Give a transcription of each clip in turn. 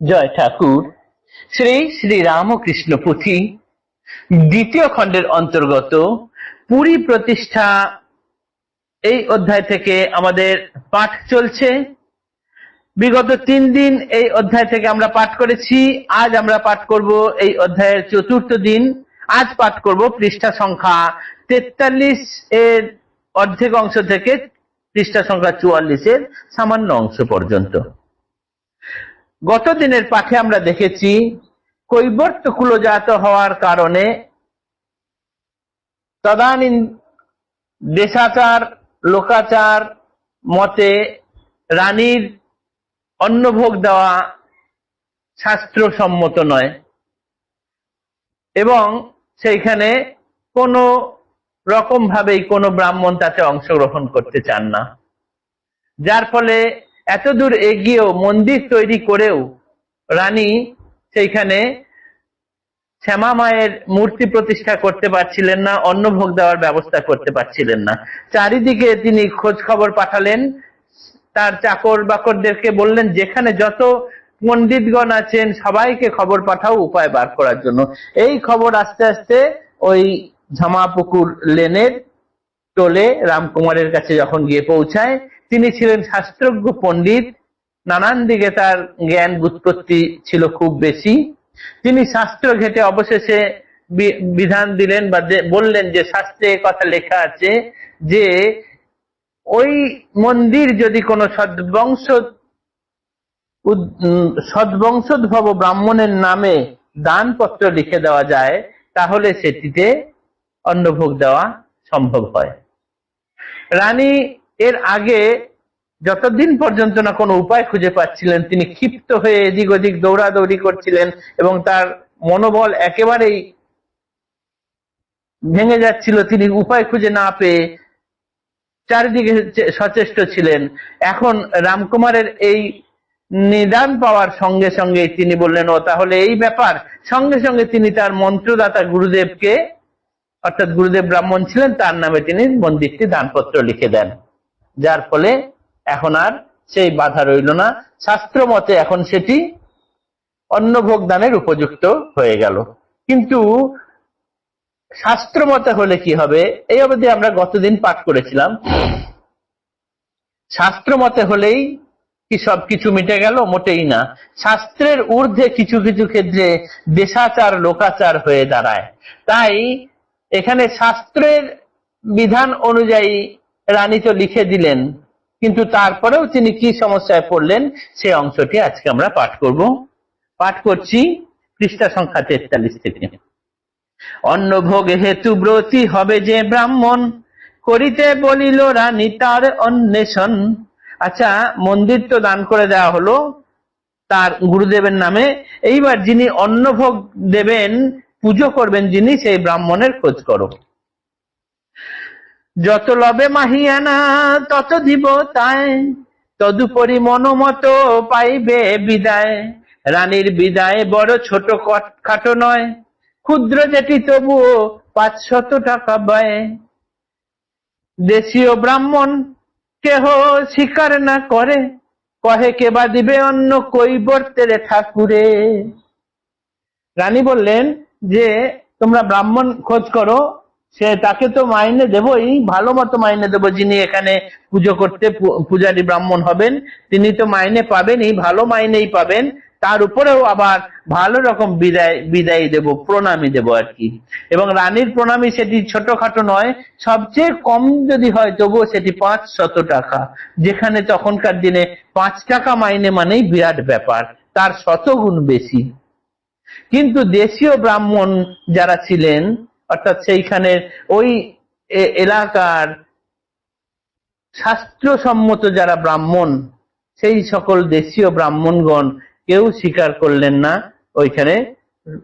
জয় ঠাকুর। শ্রী শ্রী রামকৃষ্ণ পুঁথি, দ্বিতীয় খণ্ডের অন্তর্গত পুরী প্রতিষ্ঠা, এই অধ্যায় থেকে আমাদের পাঠ চলছে। বিগত তিন দিন এই অধ্যায় থেকে আমরা পাঠ করেছি। আজ আমরা পাঠ করব এই অধ্যায়ের চতুর্থ দিন। আজ পাঠ করব পৃষ্ঠা সংখ্যা তেতাল্লিশ এর অর্ধেক অংশ থেকে পৃষ্ঠা সংখ্যা চুয়াল্লিশের সামান্য অংশ পর্যন্ত। গত দিনের আমরা দেখেছি, কৈবর্ত কুলজাত হওয়ার কারণে তদানীন দেশাচার, লোকাচার মতে রানীর অন্নভোগ দেওয়া শাস্ত্রসম্মত নয়। এবং সেইখানে কোনো রকম ভাবেই কোনো ব্রাহ্মণ তাতে অংশগ্রহণ করতে চান না। যার ফলে এত দূর এগিয়েও মন্দির তৈরি করেও রানী সেইখানে শ্যামা মায়ের মূর্তি প্রতিষ্ঠা করতে পারছিলেন না অন্ন ভোগ দেওয়ার ব্যবস্থা করতে পারছিলেন না। চারিদিকে তিনি খোঁজ খবর পাঠালেন, তার চাকর বাকরদেরকে বললেন, যেখানে যত পণ্ডিতগণ আছেন, সবাইকে খবর পাঠাও উপায় বার করার জন্য। এই খবর আস্তে আস্তে ওই ঝামাপুকুর লেনের টোলে রামকুমারের কাছে যখন গিয়ে পৌঁছায় তিনি ছিলেন শাস্ত্রজ্ঞ পণ্ডিত। নানান দিকে তার জ্ঞান বুৎপত্তি ছিল খুব বেশি। তিনি শাস্ত্র ঘেটে অবশেষে বিধান দিলেন বা বললেন যে, শাস্ত্রে কথা লেখা আছে যে, ওই মন্দির যদি কোনো সদ্বংশ সদ্বংশোদ্ভব ব্রাহ্মণের নামে দানপত্র লিখে দেওয়া যায়, তাহলে সেটিতে অন্নভোগ দেওয়া সম্ভব হয়। রানী এর আগে যতদিন পর্যন্ত না কোনো উপায় খুঁজে পাচ্ছিলেন, তিনি ক্ষিপ্ত হয়ে এদিক ওদিক দৌড়াদৌড়ি করছিলেন এবং তার মনোবল একেবারেই ভেঙে যাচ্ছিল, তিনি উপায় খুঁজে না পেয়ে চারিদিকে সচেষ্ট ছিলেন। এখন রামকুমারের এই নিদান পাওয়ার সঙ্গে সঙ্গে তিনি বললেন, ও, তাহলে এই ব্যাপার। সঙ্গে সঙ্গে তিনি তার মন্ত্রদাতা গুরুদেবকে, অর্থাৎ গুরুদেব ব্রাহ্মণ ছিলেন, তার নামে তিনি মন্দিরটি দানপত্র লিখে দেন। যার ফলে এখন আর সেই বাধা রইল না। শাস্ত্র মতে এখন সেটি অন্নভোগ দানের উপযুক্ত হয়ে গেল। কিন্তু শাস্ত্র মতে হলে কি হবে? এই অবধি আমরা গতদিন পাঠ করেছিলাম। শাস্ত্র মতে হলেই কি সব কিছু মিটে গেল? মোটেই না। শাস্ত্রের ঊর্ধ্বে কিছু কিছু ক্ষেত্রে দেশাচার, লোকাচার হয়ে দাঁড়ায়। তাই এখানে শাস্ত্রের বিধান অনুযায়ী রানী তো লিখে দিলেন, কিন্তু তারপরেও তিনি কি সমস্যায় পড়লেন, সে অংশটি আজকে আমরা পাঠ করব। পাঠ করছি পৃষ্ঠা সংখ্যা তেতাল্লিশ থেকে। অন্নভোগ হেতু ব্রতী হবে যে ব্রাহ্মণ, করিতে বলিল রানী তার অন্বেষণ। আচ্ছা মন্দির তো দান করে দেওয়া হলো, তার গুরুদেবের নামে। এইবার যিনি অন্নভোগ দেবেন, পুজো করবেন যিনি, সেই ব্রাহ্মণের খোঁজ করো। যত লবে মাহিয়ানা, তত দিব তাই। তদুপরি মনোমত পাইবে বিদায়। রানীর বিদায় বড় ছোট খাটো নয়। ক্ষুদ্র যেটি তবুও পাঁচশত টাকা ব্যয়। দেশীয় ব্রাহ্মণ কেহ স্বীকার না করে। কহে কেবা দিবে অন্য কৈবর্তের ঠাকুরে। রানী বললেন যে, তোমরা ব্রাহ্মণ খোঁজ করো সে তাকে তো মাইনে দেবই, ভালো মতো মাইনে দেবো যিনি এখানে পুজো করতে পূজারী ব্রাহ্মণ হবেন। তিনি তো মাইনে পাবেনই, ভালো মাইনেই পাবেন। তার উপরেও আবার ভালো রকম বিদায় বিদায় দেব, প্রণামী দেব আর কি। এবং রানীর প্রণামী সেটি ছোটখাটো নয়, সবচেয়ে কম যদি হয় তবুও সেটি পাঁচ শত টাকা। যেখানে তখনকার দিনে পাঁচ টাকা মাইনে মানেই বিরাট ব্যাপার, তার শতগুণ বেশি। কিন্তু দেশীয় ব্রাহ্মণ যারা ছিলেন অর্থাৎ সেইখানে ওই এলাকার শাস্ত্রসম্মত যারা ব্রাহ্মণ, সেই সকল দেশীয় ব্রাহ্মণগণ কেউ স্বীকার করলেন না ওইখানে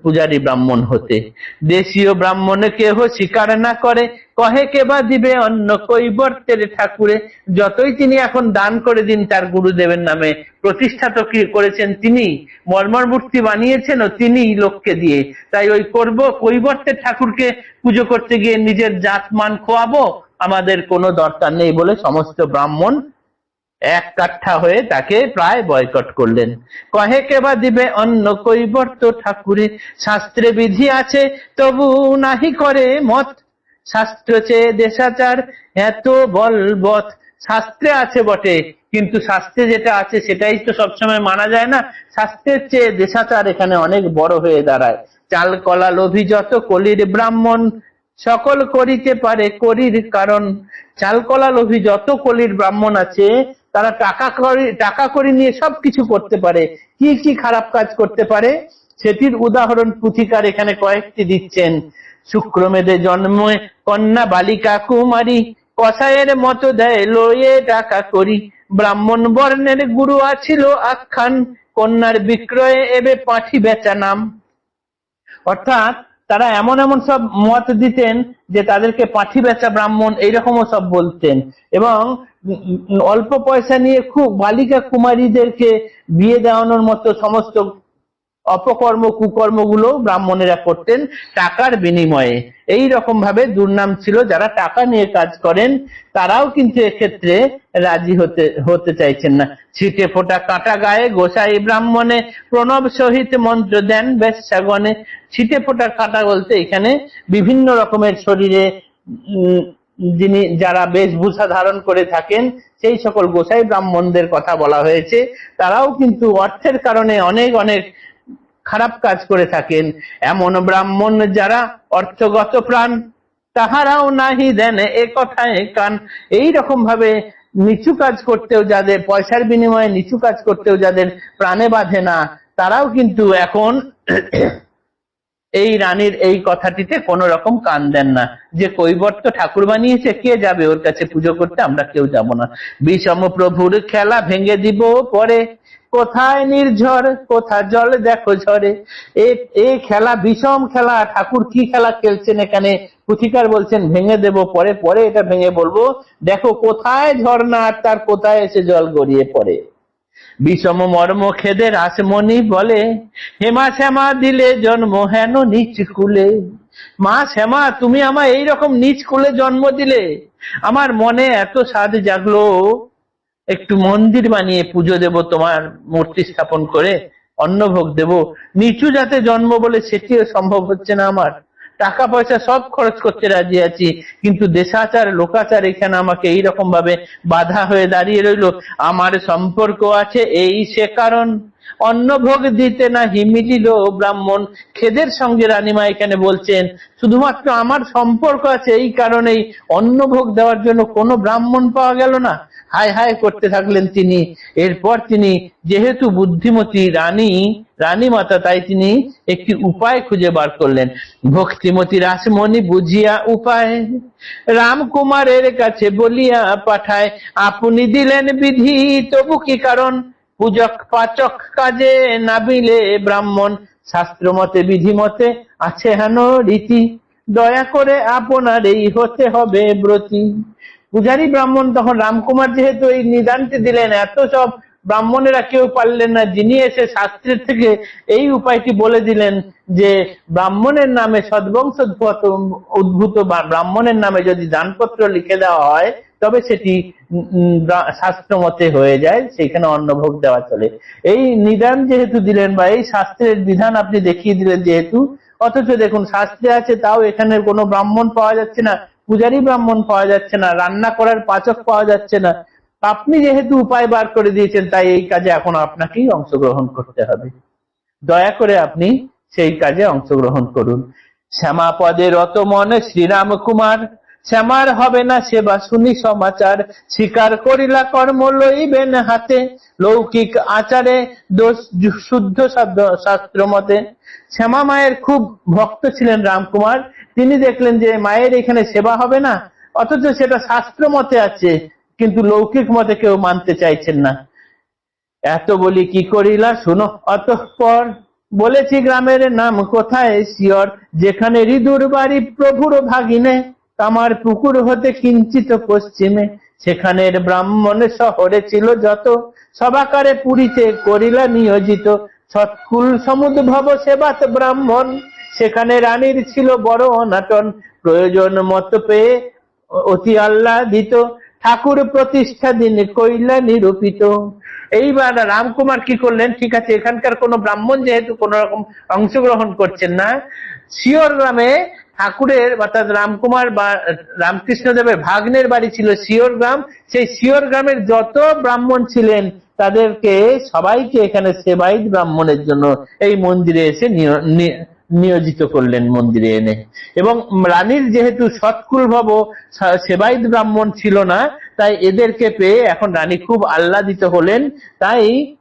পূজারী ব্রাহ্মণ হতে। দেশীয় ব্রাহ্মণে কেহ স্বীকার না করে, কহে কেবা দিবে অন্য কৈবর্তের ঠাকুরে? যতই তিনি এখন দান করে দিন তার গুরুদেবের নামে। প্রতিষ্ঠা তো কি করেছেন তিনি? মর্মর মূর্তি বানিয়েছেন ও তিনি লোককে দিয়ে। তাই ওই করব কৈবর্তের ঠাকুরকে পুজো করতে গিয়ে নিজের জাত মান খোয়াবো? আমাদের কোনো দরকার নেই বলে সমস্ত ব্রাহ্মণ এক কাঠা হয়ে তাকে প্রায় বয়কট করলেন। কহে কেবা দিবে অন্য কৈবর্ত ঠাকুরে? শাস্ত্রে বিধি আছে, তবু নাহি করে মত। শাস্ত্র চেয়ে দেশাচার এত বলবৎ। শাস্ত্রে আছে বটে, কিন্তু শাস্ত্রে যেটা আছে সেটাই তো সবসময় মানা যায় না। শাস্ত্রের চেয়ে দেশাচার এখানে অনেক বড় হয়ে দাঁড়ায়। চাল, কলা, লোভী যত কলির ব্রাহ্মণ, সকল করিতে পারে করির কারণ। চালকলা লোভী যত কলির ব্রাহ্মণ আছে তারা টাকা করি টাকা করি নিয়ে সবকিছু করতে পারে। কি কি খারাপ কাজ করতে পারে? সেটির উদাহরণ পুথিকার এখানে কয়েকটি দিচ্ছেন। শুক্রমেধে জন্মে কন্যা বালিকা কুমারী, কসাইয়ের মতো দেয় লয়ে টাকা করি। ব্রাহ্মণ বর্ণের গুরু আছিল আখ্যান, কন্যার বিক্রয়ে এবে পাঠি বেচা নাম। অর্থাৎ তারা এমন এমন সব মত দিতেন যে তাদেরকে পাঠি বেচা ব্রাহ্মণ এইরকমও সব বলতেন। এবং অল্প পয়সা নিয়ে খুব বালিকা কুমারীদেরকে বিয়ে দেওয়ানোর মতো সমস্ত অপকর্ম, কুকর্মগুলো ব্রাহ্মণেরা করতেন টাকার বিনিময়ে। এই রকম ভাবে দুর্নাম ছিল, যারা টাকা নিয়ে কাজ করেন, তারাও কিন্তু এক্ষেত্রে রাজি হতে হতে চাইছেন না। ছিটে ফোটা কাটা গায়ে গোসাই ব্রাহ্মণে প্রণব সহিত মন্ত্র দেন বেশ্যাগণে। ছিটে ফোটা কাটা বলতে এখানে বিভিন্ন রকমের শরীরে যিনি যারা বেশভূষা ধারণ করে থাকেন, সেই সকল গোসাই ব্রাহ্মণদের কথা বলা হয়েছে। তারাও কিন্তু অর্থের কারণে অনেক অনেক খারাপ কাজ করে থাকেন। এমন ব্রাহ্মণ যারা অর্থগত প্রাণ, তাহারাও নাহি দেন এ কথায় কান। এই রকম ভাবে নিচু কাজ করতেও যাদের, পয়সার বিনিময়ে নিচু কাজ করতেও যাদের প্রাণে বাঁধে না, তারাও কিন্তু এখন এই রানীর এই কথাটিতে কোন রকম কান দেন না। যে কৈবর্ত ঠাকুর বানিয়েছে, কে যাবে ওর কাছে পুজো করতে? আমরা কেউ যাব না। বিষম প্রভুর খেলা ভেঙে দিব পরে। কোথায় নির্ঝর কোথা জল দেখো ঝরে? এ- খেলা বিষম খেলা, ঠাকুর কি খেলা খেলছেন এখানে? পুথিকার বলছেন, ভেঙে দেব পরে পরে এটা ভেঙে বলব। দেখো কোথায় ঝর্ণা আর তার কোথায় এসে জল গড়িয়ে পড়ে? বিষম মর্ম খেদে রাসমণি বলে হেমা শ্যামা, দিলে জন্ম হেন নিচ কুলে। মা শ্যামা, তুমি আমার এইরকম নিচ কুলে জন্ম দিলে। আমার মনে এত স্বাদ জাগলো। একটু মন্দির বানিয়ে পুজো দেব, তোমার মূর্তি স্থাপন করে অন্নভোগ দেব। নিচু যাতে জন্ম বলে, সেটিও সম্ভব হচ্ছে না আমার। টাকা পয়সা সব খরচ করতে রাজি আছি। কিন্তু দেশাচার, লোকাচার এখানে আমাকে এইরকম ভাবে বাধা হয়ে দাঁড়িয়ে রইল। আমার সম্পর্ক আছে এই সে কারণ। অন্নভোগ দিতে না হিমিলিল ব্রাহ্মণ। খেদের সঙ্গে রানীমা এখানে বলছেন, শুধুমাত্র আমার সম্পর্ক আছে এই কারণেই অন্নভোগ দেওয়ার জন্য কোনো ব্রাহ্মণ পাওয়া গেল না। হায় হায় করতে থাকলেন তিনি। এরপর তিনি, যেহেতু বুদ্ধিমতী রানী রানী মাতা তাই তিনি একটি উপায় খুঁজে বার করলেন। ভক্তিমতী রাসমণি বুঝিয়া উপায়, রামকুমারের কাছে বলিয়া পাঠায়, আপনি দিলেন বিধি, তবু কি কারণ? পূজক পাচক কাজে নাবিলে ব্রাহ্মণ শাস্ত্র মতে বিধি মতে আছে হেন রীতি। দয়া করে আপনার এই হতে হবে ব্রতী। পূজারী ব্রাহ্মণ তখন রামকুমার যেহেতু এই নিদানটি দিলেন, এত সব ব্রাহ্মণেরা কেউ পারলেন না, যিনি এসে শাস্ত্রের থেকে এই উপায়টি বলে দিলেন যে, ব্রাহ্মণের নামে সদ্বংশ উদ্ভূত বা ব্রাহ্মণের নামে যদি দানপত্র লিখে দেওয়া হয় তবে সেটি শাস্ত্র মতে হয়ে যায়, সেখানে অন্নভোগ দেওয়া চলে। এই নিদান যেহেতু দিলেন বা এই শাস্ত্রের বিধান আপনি দেখিয়ে দিলেন যেহেতু, অথচ দেখুন শাস্ত্রে আছে, তাও এখানে কোনো ব্রাহ্মণ পাওয়া যাচ্ছে না, পূজারী ব্রাহ্মণ পাওয়া যাচ্ছে না, রান্না করার পাচক পাওয়া যাচ্ছে না। আপনি যেহেতু উপায় বার করে দিয়েছেন, তাই এই কাজে এখন আপনাকেই অংশগ্রহণ করতে হবে। দয়া করে আপনি সেই কাজে অংশগ্রহণ করুন। শ্যামা পদে রত মনে শ্রীরাম কুমার শ্যামার হবে না সেবা শুনি সমাচার। স্বীকার করিলা কর্ম লইবেন হাতে। লৌকিক আচারে দোষ শুদ্ধ শাস্ত্র মতে। শ্যামা মায়ের খুব ভক্ত ছিলেন রামকুমার। তিনি দেখলেন যে মায়ের এখানে সেবা হবে না, অথচ সেটা শাস্ত্র মতে আছে, কিন্তু লৌকিক মতে কেউ মানতে চাইছেন না। এত বলি কি করিলা শুনো, অতঃপর বলেছি গ্রামের নাম কোথায়? শিয়র, যেখানে ঋদুর বাড়ি প্রভুর ভাগিনে। আমার পুকুর হতে কিঞ্চিত পশ্চিমে, সেখানের ব্রাহ্মণ শহরে ছিল যত। সবাকারে পুরীতে করিলা নিয়োজিত। সৎকুল সমুদ্ভব সেবাত ব্রাহ্মণ। সেখানে রানীর ছিল বড় অনাটন। প্রয়োজন মত পেয়ে অতি আল্লাহ দিত ঠাকুর প্রতিষ্ঠা দিন কইলা নিরূপিত। এইবার রামকুমার কি করলেন? ঠিক আছে, এখানকার কোনো ব্রাহ্মণ যেহেতু কোন রকম অংশগ্রহণ করছেন না শিওর গ্রামে ঠাকুরের অর্থাৎ রামকুমার বা রামকৃষ্ণদেবের ভাগ্নের বাড়ি ছিল শিওর গ্রাম। সেই শিওর গ্রামের যত ব্রাহ্মণ ছিলেন, তাদেরকে সবাইকে এখানে সেবাইত ব্রাহ্মণের জন্য এই মন্দিরে এসে নিয়- নিয়োজিত করলেন মন্দিরে এনে। এবং রানীর যেহেতু সৎকুল ভব সেবাইত ব্রাহ্মণ ছিল না, তাই এদেরকে পেয়ে এখন রানী খুব আহ্লাদিত হলেন। তাই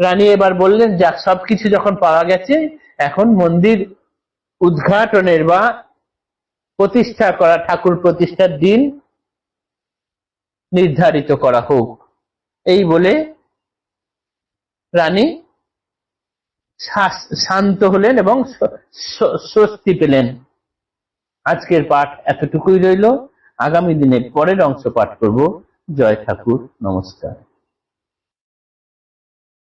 রানী এবার বললেন, যাক, সবকিছু যখন পাওয়া গেছে, এখন মন্দির উদ্ঘাটনের বা প্রতিষ্ঠা করা, ঠাকুর প্রতিষ্ঠার দিন নির্ধারিত করা হোক। এই বলে রানী শান্ত হলেন এবং স্বস্তি পেলেন। আজকের পাঠ এতটুকুই রইল। আগামী দিনে পরের অংশ পাঠ করব। জয় ঠাকুর, নমস্কার।